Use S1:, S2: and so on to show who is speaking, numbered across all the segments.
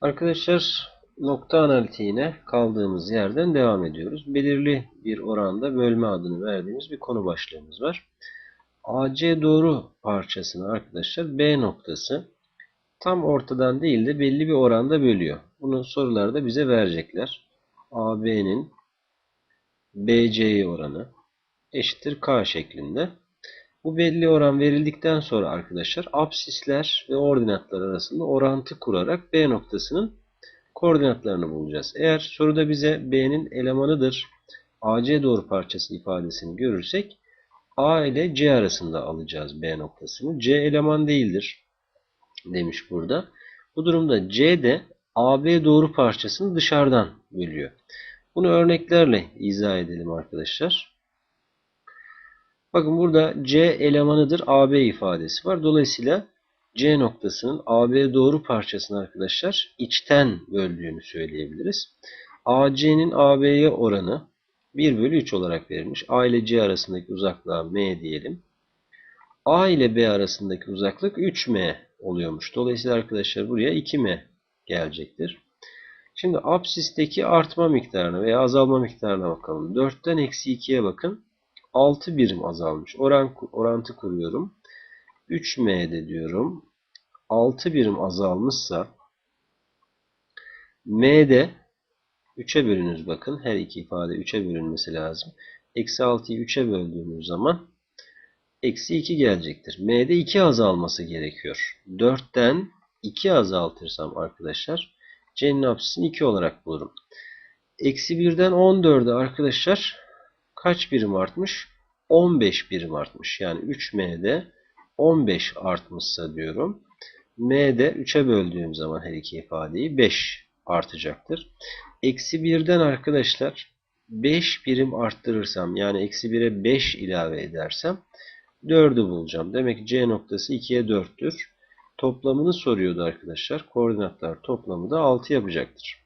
S1: Arkadaşlar nokta analitiğine kaldığımız yerden devam ediyoruz. Belirli bir oranda bölme adını verdiğimiz bir konu başlığımız var. AC doğru parçasını arkadaşlar B noktası tam ortadan değil de belli bir oranda bölüyor. Bunu sorularda bize verecekler. AB'nin BC'ye oranı eşittir K şeklinde. Bu belli oran verildikten sonra arkadaşlar absisler ve ordinatlar arasında orantı kurarak B noktasının koordinatlarını bulacağız. Eğer soruda bize B'nin elemanıdır AC doğru parçası ifadesini görürsek A ile C arasında alacağız B noktasını. C eleman değildir demiş burada. Bu durumda C de AB doğru parçasını dışarıdan bölüyor. Bunu örneklerle izah edelim arkadaşlar. Bakın burada C elemanıdır AB ifadesi var. Dolayısıyla C noktasının AB doğru parçasını arkadaşlar içten böldüğünü söyleyebiliriz. AC'nin AB'ye oranı 1 bölü 3 olarak verilmiş. A ile C arasındaki uzaklığa M diyelim. A ile B arasındaki uzaklık 3M oluyormuş. Dolayısıyla arkadaşlar buraya 2M gelecektir. Şimdi absisteki artma miktarına veya azalma miktarına bakalım. 4'ten eksi 2'ye bakın. 6 birim azalmış. Oran, orantı kuruyorum. 3M'de diyorum. 6 birim azalmışsa M'de 3'e bölünüz bakın. Her iki ifade 3'e bölünmesi lazım. Eksi 6'yı 3'e böldüğümüz zaman eksi 2 gelecektir. M'de 2 azalması gerekiyor. 4'ten 2 azaltırsam arkadaşlar C'nin apsisini 2 olarak bulurum. Eksi 1'den 14'e arkadaşlar kaç birim artmış? 15 birim artmış. Yani 3M'de 15 artmışsa diyorum. M'de 3'e böldüğüm zaman her iki ifadeyi 5 artacaktır. Eksi 1'den arkadaşlar 5 birim arttırırsam yani eksi 1'e 5 ilave edersem 4'ü bulacağım. Demek ki C noktası 2'ye 4'tür. Toplamını soruyordu arkadaşlar. Koordinatlar toplamı da 6 yapacaktır.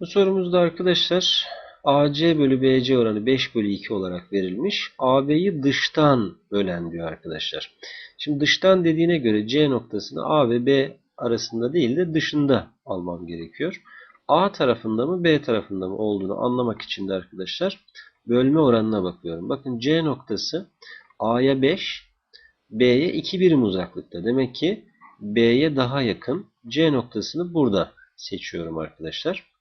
S1: Bu sorumuzda arkadaşlar AC bölü BC oranı 5 bölü 2 olarak verilmiş. AB'yi dıştan bölen diyor arkadaşlar. Şimdi dıştan dediğine göre C noktasını A ve B arasında değil de dışında almam gerekiyor. A tarafında mı B tarafında mı olduğunu anlamak için de arkadaşlar bölme oranına bakıyorum. Bakın C noktası A'ya 5, B'ye 2 birim uzaklıkta. Demek ki B'ye daha yakın. C noktasını burada seçiyorum arkadaşlar.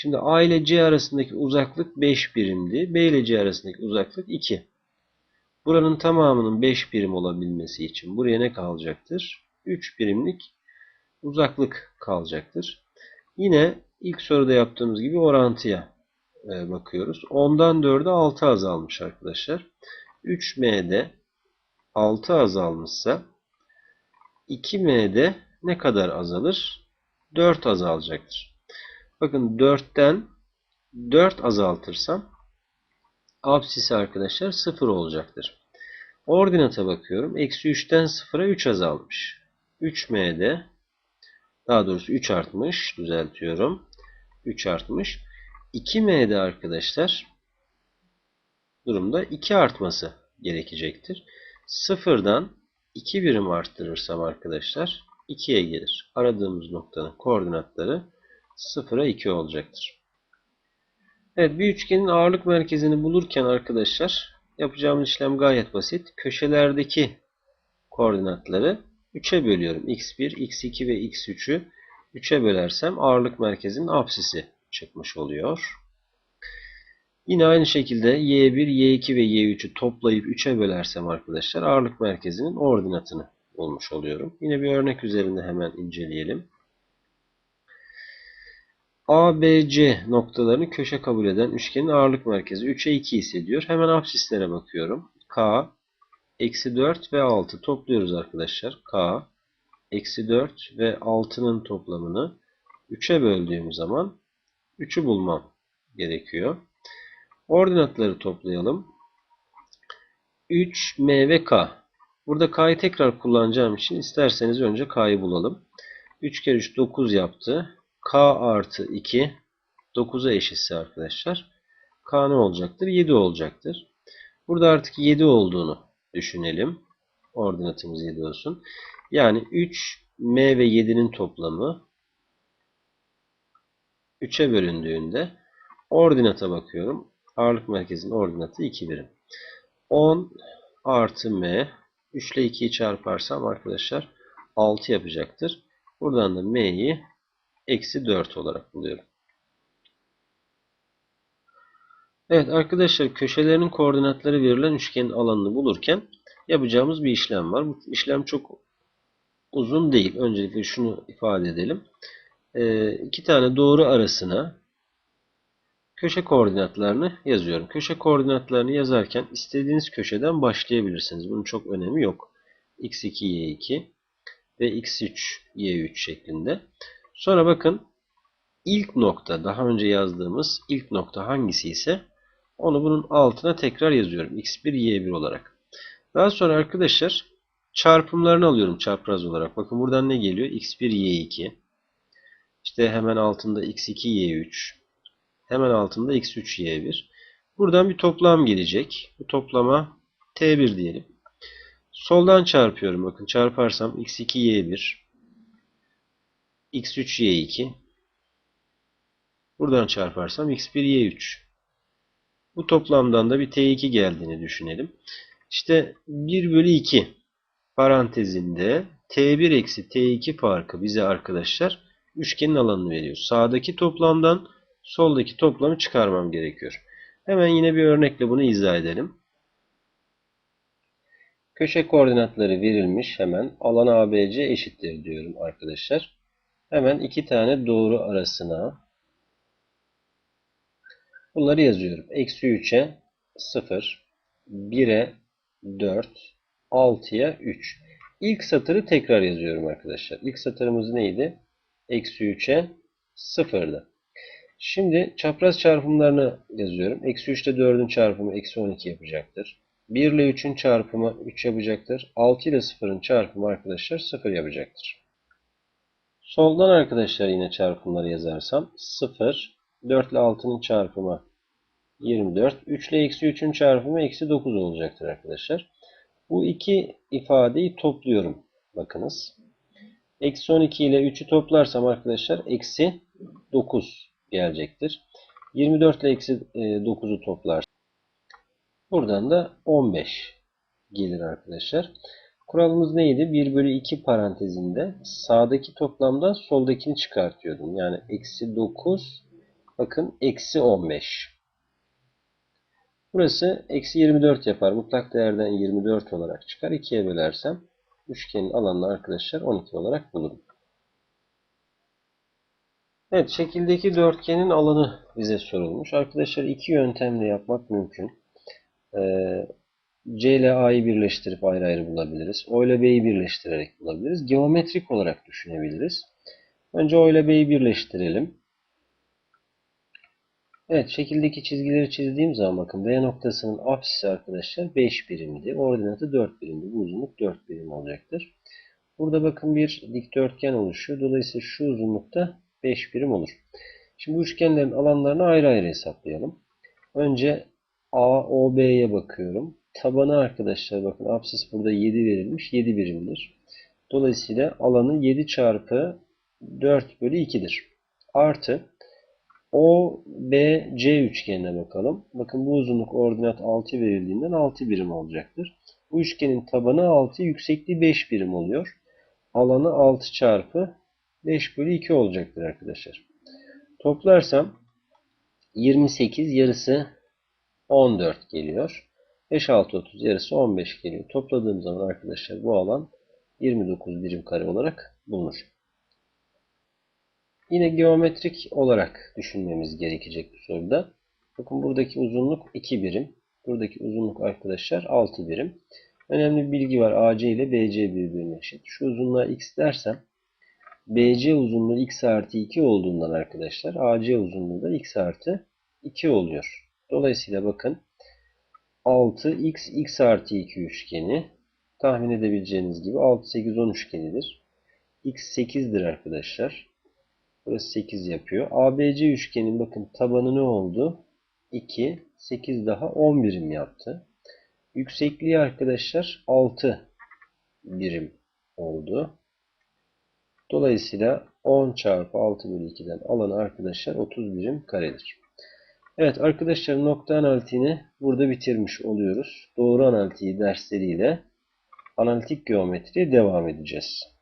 S1: Şimdi A ile C arasındaki uzaklık 5 birimdi. B ile C arasındaki uzaklık 2. Buranın tamamının 5 birim olabilmesi için buraya ne kalacaktır? 3 birimlik uzaklık kalacaktır. Yine ilk soruda yaptığımız gibi orantıya e, bakıyoruz. 10'dan 4'e 6 azalmış arkadaşlar. 3M'de 6 azalmışsa 2M'de ne kadar azalır? 4 azalacaktır. Bakın 4'ten 4 azaltırsam absisi arkadaşlar 0 olacaktır. Ordinata bakıyorum. Eksi 3'ten 0'a 3 azalmış. 3m'de daha doğrusu 3 artmış. Düzeltiyorum. 3 artmış. 2m'de arkadaşlar durumda 2 artması gerekecektir. 0'dan 2 birim arttırırsam arkadaşlar 2'ye gelir. Aradığımız noktanın koordinatları 0'a 2 olacaktır. Evet bir üçgenin ağırlık merkezini bulurken arkadaşlar yapacağımız işlem gayet basit. Köşelerdeki koordinatları 3'e bölüyorum. x1, x2 ve x3'ü 3'e bölersem ağırlık merkezinin apsisi çıkmış oluyor. Yine aynı şekilde y1, y2 ve y3'ü toplayıp 3'e bölersem arkadaşlar ağırlık merkezinin ordinatını bulmuş oluyorum. Yine bir örnek üzerinde hemen inceleyelim. ABC noktalarını köşe kabul eden üçgenin ağırlık merkezi 3'e 2 hissediyor. Hemen absislere bakıyorum. K, eksi 4 ve 6 topluyoruz arkadaşlar. K, eksi 4 ve 6'nın toplamını 3'e böldüğüm zaman 3'ü bulmam gerekiyor. Ordinatları toplayalım. 3, M ve K. Burada K'yı tekrar kullanacağım için isterseniz önce K'yı bulalım. 3 kere 3 9 yaptı. K artı 2 9'a eşitse arkadaşlar. K ne olacaktır? 7 olacaktır. Burada artık 7 olduğunu düşünelim. Ordinatımız 7 olsun. Yani 3 m ve 7'nin toplamı 3'e bölündüğünde ordinata bakıyorum. Ağırlık merkezinin ordinatı 2 birim. 10 artı m 3 ile 2'yi çarparsam arkadaşlar 6 yapacaktır. Buradan da m'yi eksi 4 olarak buluyorum. Evet arkadaşlar köşelerinin koordinatları verilen üçgenin alanını bulurken yapacağımız bir işlem var. Bu işlem çok uzun değil. Öncelikle şunu ifade edelim. Ee, iki tane doğru arasına köşe koordinatlarını yazıyorum. Köşe koordinatlarını yazarken istediğiniz köşeden başlayabilirsiniz. Bunun çok önemi yok. x2, y2 ve x3, y3 şeklinde. Sonra bakın ilk nokta daha önce yazdığımız ilk nokta hangisi ise onu bunun altına tekrar yazıyorum. x1, y1 olarak. Daha sonra arkadaşlar çarpımlarını alıyorum çapraz olarak. Bakın buradan ne geliyor? x1, y2. İşte hemen altında x2, y3. Hemen altında x3, y1. Buradan bir toplam gelecek. Bu toplama t1 diyelim. Soldan çarpıyorum. Bakın çarparsam x2, y1. X3, y2. Buradan çarparsam x1, y3. Bu toplamdan da bir t2 geldiğini düşünelim. İşte 1 bölü 2 parantezinde t1 eksi t2 farkı bize arkadaşlar üçgenin alanını veriyor. Sağdaki toplamdan soldaki toplamı çıkarmam gerekiyor. Hemen yine bir örnekle bunu izah edelim. Köşe koordinatları verilmiş. Hemen alan ABC eşittir diyorum arkadaşlar. Hemen iki tane doğru arasına bunları yazıyorum. Eksi 3'e 0, 1'e 4, 6'ya 3. İlk satırı tekrar yazıyorum arkadaşlar. İlk satırımız neydi? Eksi 3'e 0'dı. Şimdi çapraz çarpımlarını yazıyorum. Eksi 3 ile 4'ün çarpımı eksi 12 yapacaktır. 1 ile 3'ün çarpımı 3 yapacaktır. 6 ile 0'ın çarpımı arkadaşlar 0 yapacaktır. Soldan arkadaşlar yine çarpımları yazarsam 0, 4 ile 6'nın çarpımı 24, 3 ile eksi 3'ün çarpımı eksi 9 olacaktır arkadaşlar. Bu iki ifadeyi topluyorum. Bakınız. Eksi 12 ile 3'ü toplarsam arkadaşlar eksi 9 gelecektir. 24 ile eksi 9'u toplarsam buradan da 15 gelir arkadaşlar. Kuralımız neydi? 1 bölü 2 parantezinde sağdaki toplamdan soldakini çıkartıyordum. Yani eksi 9 bakın eksi 15. Burası eksi 24 yapar. Mutlak değerden 24 olarak çıkar. 2'ye bölersem üçgenin alanını arkadaşlar 12 olarak bulurum. Evet şekildeki dörtgenin alanı bize sorulmuş. Arkadaşlar iki yöntemle yapmak mümkün. Ee, C ile A'yı birleştirip ayrı ayrı bulabiliriz. O ile B'yi birleştirerek bulabiliriz. Geometrik olarak düşünebiliriz. Önce O ile B'yi birleştirelim. Evet şekildeki çizgileri çizdiğim zaman bakın B noktasının apsisi arkadaşlar 5 birimdi. Ordinatı 4 birimdi. Bu uzunluk 4 birim olacaktır. Burada bakın bir dikdörtgen oluşuyor. Dolayısıyla şu uzunlukta 5 birim olur. Şimdi bu üçgenlerin alanlarını ayrı ayrı hesaplayalım. Önce AOB'ye bakıyorum. Tabanı arkadaşlar bakın apsis burada 7 verilmiş. 7 birimdir. Dolayısıyla alanı 7 çarpı 4 bölü 2'dir. Artı OBC üçgenine bakalım. Bakın bu uzunluk ordinat 6 verildiğinden 6 birim olacaktır. Bu üçgenin tabanı 6, yüksekliği 5 birim oluyor. Alanı 6 çarpı 5 bölü 2 olacaktır arkadaşlar. Toplarsam 28 yarısı 14 geliyor. 5, 6, 30 yarısı 15 geliyor. Topladığım zaman arkadaşlar bu alan 29 birim kare olarak bulunur. Yine geometrik olarak düşünmemiz gerekecek bu soruda. Bakın buradaki uzunluk 2 birim. Buradaki uzunluk arkadaşlar 6 birim. Önemli bir bilgi var. AC ile BC birbirine eşit. Şu uzunluğa x dersem BC uzunluğu x artı 2 olduğundan arkadaşlar AC uzunluğu da x artı 2 oluyor. Dolayısıyla bakın 6x x artı 2 üçgeni tahmin edebileceğiniz gibi 6 8 10 üçgenidir. x 8'dir arkadaşlar. Burası 8 yapıyor. ABC üçgenin bakın tabanı ne oldu? 2, 8 daha 10 birim yaptı. Yüksekliği arkadaşlar 6 birim oldu. Dolayısıyla 10 çarpı 6 bölü 2'den alan arkadaşlar 30 birim karedir. Evet arkadaşlar nokta analitiğini burada bitirmiş oluyoruz. Doğru analitiği dersleriyle analitik geometriye devam edeceğiz.